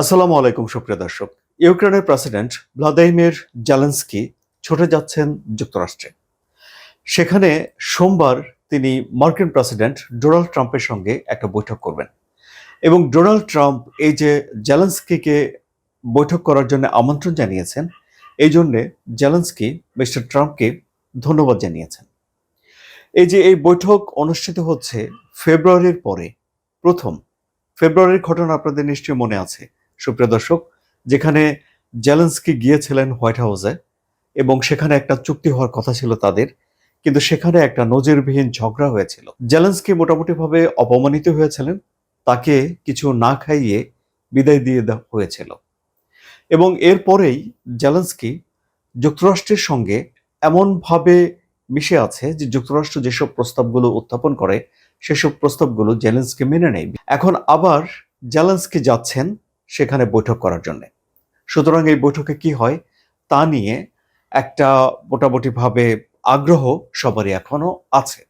আসসালামু আলাইকুম, সুপ্রিয় দর্শক। ইউক্রেনের প্রেসিডেন্ট ভ্লাদিমির জালেন্সকি ছুটে যাচ্ছেন যুক্তরাষ্ট্রে। সেখানে সোমবার তিনি মার্কিন প্রেসিডেন্ট ডোনাল্ড ট্রাম্পের সঙ্গে একটা বৈঠক করবেন। এবং ডোনাল্ড ট্রাম্প এই যে জেলেন্সকিকে বৈঠক করার জন্য আমন্ত্রণ জানিয়েছেন, এই জন্যে জেলেন্সকি মিস্টার ট্রাম্পকে ধন্যবাদ জানিয়েছেন। এই যে এই বৈঠক অনুষ্ঠিত হচ্ছে ফেব্রুয়ারির পরে, প্রথম ফেব্রুয়ারির ঘটনা আপনাদের নিশ্চয়ই মনে আছে। সুপ্রিয় দর্শক, যেখানে জেলেন্সকি গিয়েছিলেন হোয়াইট হাউসে এবং সেখানে একটা চুক্তি হওয়ার কথা ছিল তাদের, কিন্তু সেখানে একটা নজিরবিহীন ঝগড়া হয়েছিল। জেলেন্সকি মোটামুটিভাবে অপমানিত হয়েছিলেন, তাকে কিছু না খাইয়ে বিদায় দিয়ে দেওয়া হয়েছিল। এবং এরপরেই জেলেন্সকি যুক্তরাষ্ট্রের সঙ্গে এমনভাবে মিশে আছে যে যুক্তরাষ্ট্র যেসব প্রস্তাবগুলো উত্থাপন করে, সেসব প্রস্তাবগুলো জেলেন্সকি মেনে নেয়। এখন আবার জেলেন্সকি যাচ্ছেন সেখানে বৈঠক করার জন্য। সুতরাং এই বৈঠকে কি হয়? তা নিয়ে একটা মোটামুটিভাবে আগ্রহ সবারই এখনও আছে।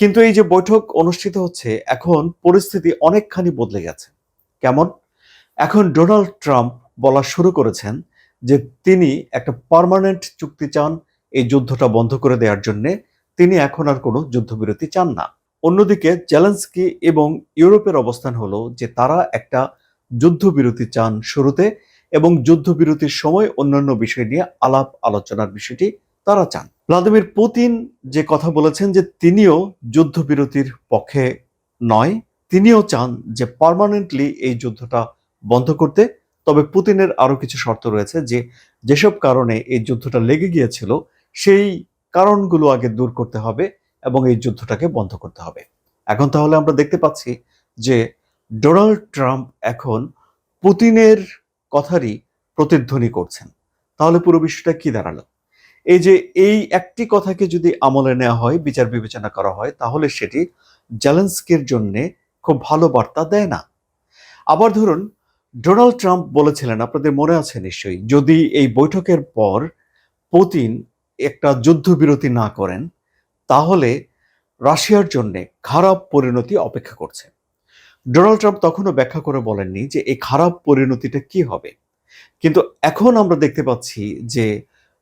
কিন্তু এই যে বৈঠক অনুষ্ঠিত হচ্ছে, এখন পরিস্থিতি অনেকখানি বদলে গেছে। কেমন? এখন ডোনাল্ড ট্রাম্প বলা শুরু করেছেন যে তিনি একটা পার্মানেন্ট চুক্তি চান এই যুদ্ধটা বন্ধ করে দেওয়ার জন্য। তিনি এখন আর কোনো যুদ্ধবিরতি চান না। অন্যদিকে জেলেন্সকি এবং ইউরোপের অবস্থান হলো যে তারা একটা যুদ্ধবিরতি চান শুরুতে এবং যুদ্ধবিরতির সময় অন্যান্য বিষয় নিয়ে আলাপ আলোচনার বিষয়টি তারা চান। ভ্লাদিমির পুতিন যে কথা বলেছেন যে তিনিও যুদ্ধবিরতির পক্ষে নয়, তিনিও চান যে পার্মানেন্টলি এই যুদ্ধটা বন্ধ করতে। তবে পুতিনের আরও কিছু শর্ত রয়েছে যে যেসব কারণে এই যুদ্ধটা লেগে গিয়েছিল, সেই কারণগুলো আগে দূর করতে হবে এবং এই যুদ্ধটাকে বন্ধ করতে হবে। এখন তাহলে আমরা দেখতে পাচ্ছি যে ডোনাল্ড ট্রাম্প এখন পুতিনের কথারই প্রতিধ্বনি করছেন। তাহলে পুরো বিষয়টা কি দাঁড়াল? এই যে এই একটি কথাকে যদি আমলে নেওয়া হয়, বিচার বিবেচনা করা হয়, তাহলে সেটি জেলেন্সকির জন্য খুব ভালো বার্তা দেয় না। আবার ধরুন, ডোনাল্ড ট্রাম্প বলেছিলেন, আপনাদের মনে আছে নিশ্চয়ই, যদি এই বৈঠকের পর পুতিন একটা যুদ্ধবিরতি না করেন, তাহলে রাশিয়ার জন্য খারাপ পরিণতি অপেক্ষা করছে। ডোনাল্ড ট্রাম্প তখনও ব্যাখ্যা করে বলেননি যে এই খারাপ পরিণতিটা কি হবে। কিন্তু এখন আমরা দেখতে পাচ্ছি যে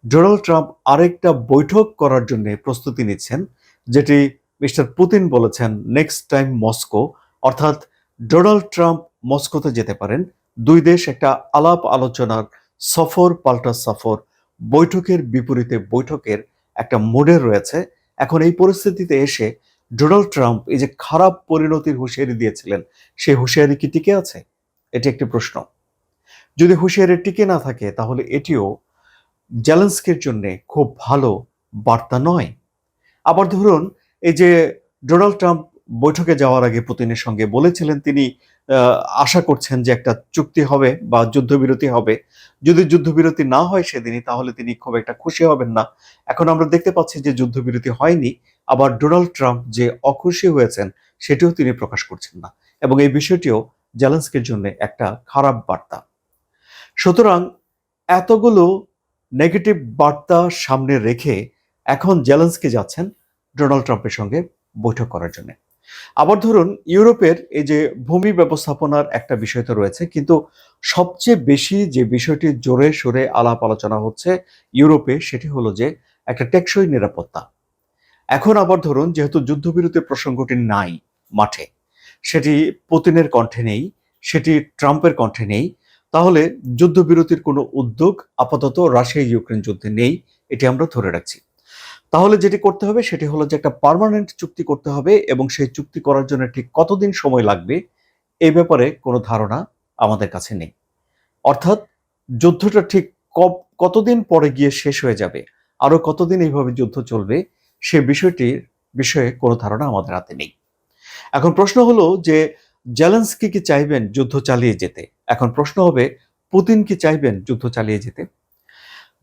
ডোনাল্ড ট্রাম্প আরেকটা বৈঠক করার জন্য প্রস্তুতি নিচ্ছেন, যেটি মিস্টার পুতিন বলেছেন নেক্সট টাইম মস্কো অর্থাৎ ডোনাল্ড ট্রাম্প মস্কোতে যেতে পারেন। দুই দেশ একটা আলাপ আলোচনার সফর, পাল্টা সফর, বৈঠকের বিপরীতে বৈঠকের একটা মোডে রয়েছে। এখন এই পরিস্থিতিতে এসে ডোনাল্ড ট্রাম্প এই যে খারাপ পরিণতির হুঁশিয়ারি দিয়েছিলেন, সেই হুঁশিয়ারি কি টিকে আছে? এটি একটি প্রশ্ন। যদি হুঁশিয়ারি টিকে না থাকে, তাহলে এটিও জ্যালেন্সকের জন্য খুব ভালো বার্তা নয়। আবার ধরুন, এই যে ডোনাল্ড ট্রাম্প বৈঠকে যাওয়ার আগে পুতিনের সঙ্গে বলেছিলেন তিনি আশা করছেন যে একটা চুক্তি হবে বা যুদ্ধবিরতি হবে। যদি যুদ্ধবিরতি না হয় সেদিনই, তাহলে তিনি খুব একটা খুশি হবেন না। এখন আমরা দেখতে পাচ্ছি যে যুদ্ধবিরতি হয়নি। আবার ডোনাল্ড ট্রাম্প যে অখুশি হয়েছেন, সেটিও তিনি প্রকাশ করছেন না। এবং এই বিষয়টিও জেলেন্সকির জন্য একটা খারাপ বার্তা। সুতরাং এতগুলো নেগেটিভ বার্তা সামনে রেখে এখন জেলেন্সকি যাচ্ছেন ডোনাল্ড ট্রাম্পের সঙ্গে বৈঠক করার জন্য। আবার ধরুন, ইউরোপের এই যে ভূমি ব্যবস্থাপনার একটা বিষয় তো রয়েছে, কিন্তু সবচেয়ে বেশি যে বিষয়টি জোরে সোরে আলাপ আলোচনা হচ্ছে ইউরোপে, সেটি হলো যে একটা টেকসই নিরাপত্তা। এখন আবার ধরুন, যেহেতু যুদ্ধবিরতির প্রসঙ্গটি নাই মাঠে, সেটি পুতিনের কণ্ঠে নেই, সেটি ট্রাম্পের কণ্ঠে নেই, তাহলে যুদ্ধবিরতির কোনো উদ্যোগ আপাতত রাশিয়া ইউক্রেন যুদ্ধে নেই, এটি আমরা ধরে রাখছি। তাহলে যেটি করতে হবে, সেটি হলো যে একটা পার্মানেন্ট চুক্তি করতে হবে এবং সেই চুক্তি করার জন্য ঠিক কতদিন সময় লাগবে এই ব্যাপারে কোনো ধারণা আমাদের কাছে নেই। অর্থাৎ যুদ্ধটা ঠিক কতদিন পরে গিয়ে শেষ হয়ে যাবে আরও কতদিন এইভাবে যুদ্ধ চলবে সে বিষয়টির বিষয়ে কোনো ধারণা আমাদের হাতে নেই। এখন প্রশ্ন হলো যে জেলেন্সকি কি চাইবেন যুদ্ধ চালিয়ে যেতে? এখন প্রশ্ন হবে, পুতিন কি চাইবেন যুদ্ধ চালিয়ে যেতে?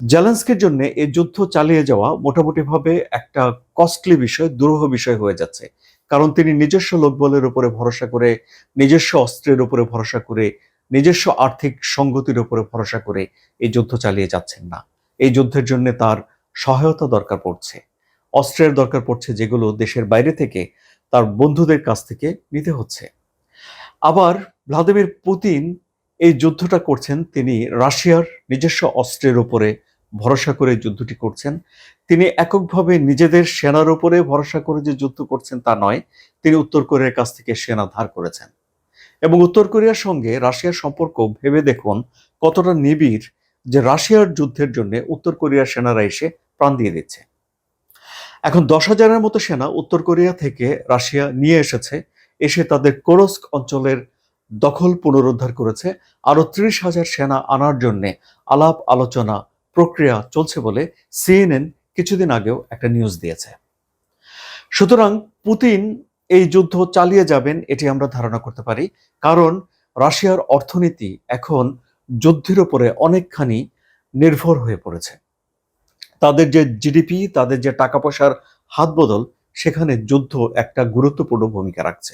জেলেন্সকির জন্য এই যুদ্ধ চালিয়ে যাওয়া মোটামুটিভাবে একটা কস্টলি বিষয়, দুরূহ বিষয় হয়ে যাচ্ছে। কারণ তিনি নিজস্ব লোকবলের উপরে ভরসা করে, নিজস্ব অস্ত্রের উপরে ভরসা করে, নিজস্ব আর্থিক সংগতির উপরে ভরসা করে এই যুদ্ধ চালিয়ে যাচ্ছেন না। এই যুদ্ধের জন্য তার সহায়তা দরকার পড়ছে। অস্ত্রের দরকার পড়ছে যেগুলো দেশের বাইরে থেকে তার বন্ধুদের কাছ থেকে নিতে হচ্ছে। আবার ভ্লাদিমির পুতিন এই যুদ্ধটা করছেন, তিনি রাশিয়ার নিজস্ব অস্ত্রের উপরে ভরসা করে যুদ্ধটি করছেন। তিনি এককভাবে নিজেদের সেনার উপরে ভরসা করে যে যুদ্ধ করছেন তা নয়, তিনি উত্তর কোরিয়ার কাছ থেকে সেনা ধার করেছেন। এবং উত্তর কোরিয়ার সঙ্গে রাশিয়ার সম্পর্ক ভেবে দেখুন কতটা নিবিড় যে রাশিয়ার যুদ্ধের জন্য উত্তর কোরিয়ার সেনারা এসে প্রাণ দিয়ে দিচ্ছে। এখন দশ হাজারের মতো সেনা উত্তর কোরিয়া থেকে রাশিয়া নিয়ে এসেছে। এসে তাদের কোরস্ক অঞ্চলের দখল পুনরুদ্ধার করেছে। আরও ত্রিশ হাজার সেনা আনার জন্য আলাপ আলোচনা প্রক্রিয়া চলছে বলে সিএনএন কিছুদিন আগেও একটা নিউজ দিয়েছে। সুতরাং পুতিন এই যুদ্ধ চালিয়ে যাবেন এটি আমরা ধারণা করতে পারি। কারণ রাশিয়ার অর্থনীতি এখন যুদ্ধের উপরে অনেকখানি নির্ভর হয়ে পড়েছে। তাদের যে জিডিপি তাদের যে টাকা পয়সার হাত বদল সেখানে যুদ্ধ একটা গুরুত্বপূর্ণ ভূমিকা রাখছে।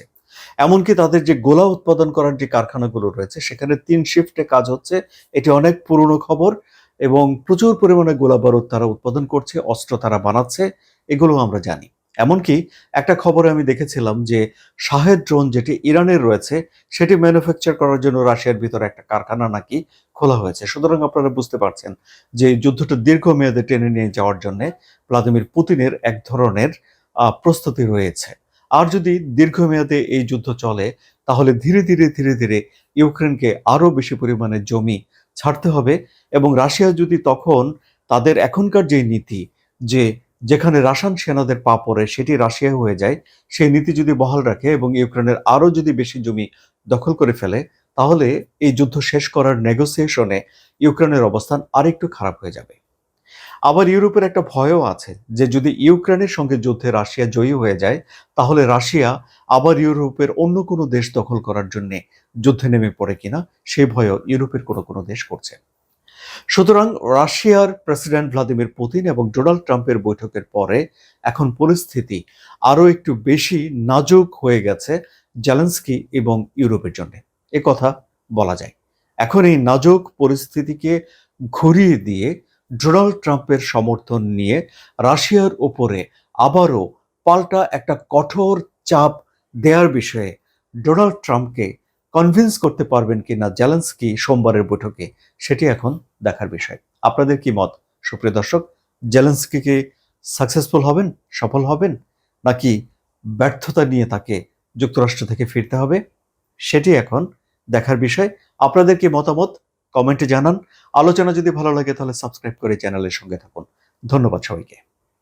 এমনকি তাদের যে গোলা উৎপাদন করার যে কারখানাগুলো রয়েছে, সেখানে তিন শিফটে কাজ হচ্ছে। এটি অনেক পুরনো খবর এবং প্রচুর পরিমাণে গোলা বারুদ তারা উৎপাদন করছে, অস্ত্র তারা বানাচ্ছে, এগুলো আমরা জানি। এমনকি একটা খবরে আমি দেখেছিলাম যে শাহেদ ড্রোন যেটি ইরানের রয়েছে, সেটি ম্যানুফ্যাকচার করার জন্য রাশিয়ার ভিতরে একটা কারখানা নাকি খোলা হয়েছে। সুতরাং আপনারা বুঝতে পারছেন যে যুদ্ধটা দীর্ঘমেয়াদে টেনে নিয়ে যাওয়ার জন্য ভ্লাদিমির পুতিনের এক ধরনের প্রস্তুতি রয়েছে। আর যদি দীর্ঘমেয়াদে এই যুদ্ধ চলে, তাহলে ধীরে ধীরে ধীরে ধীরে ইউক্রেনকে আরও বেশি পরিমাণে জমি ছাড়তে হবে এবং রাশিয়া যদি তখন তাদের এখনকার যে নীতি যে যেখানে রাশান সেনাদের পা পড়ে, সেটি রাশিয়া হয়ে যায়। সেই নীতি যদি বহাল রাখে এবং ইউক্রেনের আরও যদি বেশি জমি দখল করে ফেলে, তাহলে এই যুদ্ধ শেষ করার নেগোসিয়েশনে ইউক্রেনের অবস্থান আরেকটু খারাপ হয়ে যাবে। আবার ইউরোপের একটা ভয়ও আছে যে, যদি ইউক্রেনের সঙ্গে যুদ্ধে রাশিয়া জয়ী হয়ে যায়, তাহলে রাশিয়া আবার ইউরোপের অন্য কোনো দেশ দখল করার জন্যে যুদ্ধে নেমে পড়ে কিনা সেই ভয়ও ইউরোপের কোনো কোনো দেশ করছে। সুতরাং রাশিয়ার প্রেসিডেন্ট ভ্লাদিমির পুতিন এবং ডোনাল্ড ট্রাম্পের বৈঠকের পরে এখন পরিস্থিতি আরও একটু বেশি নাজুক হয়ে গেছে জেলেন্সকি এবং ইউরোপের জন্য। এ কথা বলা যায়। এখন এই নাজুক পরিস্থিতিকে ঘুরিয়ে দিয়ে ডোনাল্ড ট্রাম্পের সমর্থন নিয়ে রাশিয়ার ওপরে আবারও পাল্টা একটা কঠোর চাপ দেওয়ার বিষয়ে ডোনাল্ড ট্রাম্পকে কনভিন্স করতে পারবেন কিনা জেলেন্সকি সোমবারের বৈঠকে, সেটি এখন দেখার বিষয়। আপনাদের কি মত? সুপ্রিয় দর্শক জেলেন্সকি কি সাকসেসফুল হবেন? সফল হবেন? নাকি ব্যর্থতা নিয়ে তাকে যুক্তরাষ্ট্র থেকে ফিরতে হবে? সেটি এখন দেখার বিষয়। আপনাদের কি মতামত? কমেন্টে জানান। আলোচনা যদি ভালো লাগে তাহলে সাবস্ক্রাইব করে চ্যানেলের সঙ্গে থাকুন। ধন্যবাদ সবাইকে।